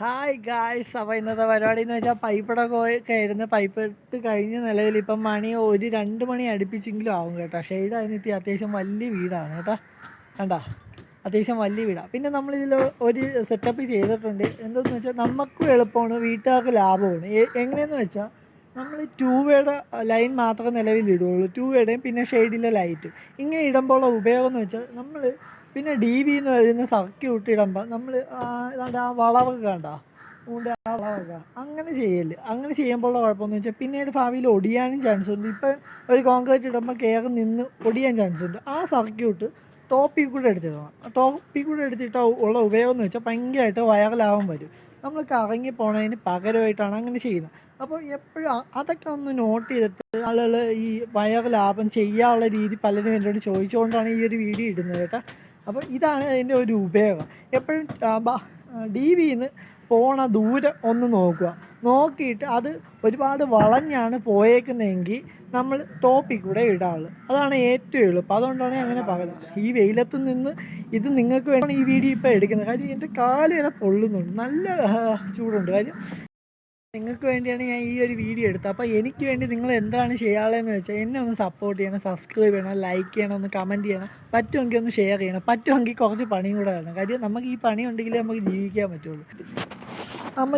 Hi guys അപ്പോൾ ഇന്നത്തെ പരിപാടി എന്ന് വെച്ചാൽ പൈപ്പിടൊക്കെ ഒക്കെ ആയിരുന്നു പൈപ്പ് ഇട്ട് കഴിഞ്ഞ നിലവിൽ ഇപ്പം മണി ഒരു രണ്ട് മണി അടുപ്പിച്ചെങ്കിലും ആവും കേട്ടോ. ഷെയ്ഡ് അതിനെത്തി അത്യാവശ്യം വലിയ വീടാണ് കേട്ടോ. കണ്ടോ? അത്യാവശ്യം വലിയ വീടാണ് പിന്നെ നമ്മളിതിൽ ഒരു സെറ്റപ്പ് ചെയ്തിട്ടുണ്ട്. എന്തെന്ന് വെച്ചാൽ നമുക്കും എളുപ്പമാണ് വീട്ടുകാർക്ക് ലാഭമാണ്. എങ്ങനെയെന്ന് വെച്ചാൽ നമ്മൾ ടൂ വേയുടെ ലൈൻ മാത്രമേ നിലവിലിടുകയുള്ളൂ ടൂ വേയുടെയും പിന്നെ ഷെയ്ഡിലെ ലൈറ്റ് ഇങ്ങനെ ഇടുമ്പോൾ ഉപയോഗം എന്ന് വെച്ചാൽ നമ്മൾ പിന്നെ ഡി വി എന്ന് വരുന്ന സർക്യൂട്ട് ഇടുമ്പോൾ നമ്മൾ ആ വളവൊക്കെ കണ്ട? അതുകൊണ്ട് ആ വളവൊക്കെ അങ്ങനെ ചെയ്യൽ. അങ്ങനെ ചെയ്യുമ്പോഴുള്ള കുഴപ്പമെന്ന് വെച്ചാൽ പിന്നീട് ഭാവിയിൽ ഒടിയാനും ചാൻസ് ഉണ്ട്. ഇപ്പം ഒരു കോൺക്രീറ്റ് ഇടുമ്പോൾ കയറി നിന്ന് ഒടിയാൻ ചാൻസ് ഉണ്ട്. ആ സർക്യൂട്ട് ടോപ്പിൽ കൂടെ എടുത്തിടണം. ടോപ്പിൽ കൂടെ എടുത്തിട്ട് ഉള്ള ഉപയോഗം എന്ന് വെച്ചാൽ ഭയങ്കരമായിട്ട് വയറലാവാൻ വരും. നമ്മൾ കറങ്ങി പോണതിന് പകരമായിട്ടാണ് അങ്ങനെ ചെയ്യുന്നത്. അപ്പോൾ എപ്പോഴും അതൊക്കെ ഒന്ന് നോട്ട് ചെയ്തിട്ട് ആളുകൾ ഈ വയർ ലാഭം ചെയ്യാനുള്ള രീതി പലരും എന്നോട് ചോദിച്ചുകൊണ്ടാണ് ഈ ഒരു വീഡിയോ ഇടുന്നത് കേട്ടോ. അപ്പോൾ ഇതാണ് അതിന്റെ ഒരു ഉപയോഗം. എപ്പോഴും ഡി വിന്ന് പോണ ദൂരം ഒന്ന് നോക്കുക. നോക്കിയിട്ട് അത് ഒരുപാട് വളഞ്ഞാണ് പോയേക്കുന്നതെങ്കിൽ നമ്മൾ ടോപ്പിൽ കൂടെ ഇടാൾ. അതാണ് ഏറ്റവും എളുപ്പം. അതുകൊണ്ടാണ് അങ്ങനെ പറയുന്നത്. ഈ വെയിലത്ത് നിന്ന് ഇത് നിങ്ങൾക്ക് വേണം ഈ വീഡിയോ ഇപ്പോൾ എടുക്കുന്നത്. കാര്യം എന്റെ കാൽ വരെ പൊള്ളുന്നുണ്ട്. നല്ല ചൂടുണ്ട്. കാര്യം നിങ്ങൾക്ക് വേണ്ടിയാണ് ഞാൻ ഈ ഒരു വീഡിയോ എടുത്തത്. അപ്പോൾ എനിക്ക് വേണ്ടി നിങ്ങൾ എന്താണ് ചെയ്യാനുള്ളതെന്ന് വെച്ചാൽ എന്നെ ഒന്ന് സപ്പോർട്ട് ചെയ്യണം സബ്സ്ക്രൈബ് ചെയ്യണം ലൈക്ക് ചെയ്യണം ഒന്ന് കമന്റ് ചെയ്യണം. പറ്റുമെങ്കിൽ ഒന്ന് ഷെയർ ചെയ്യണം. പറ്റുമെങ്കിൽ കുറച്ച് പണിയും കൂടെ വേണം കാര്യം നമുക്ക് ഈ പണി ഉണ്ടെങ്കിൽ നമുക്ക് ജീവിക്കാൻ പറ്റുള്ളൂ. അമ്മ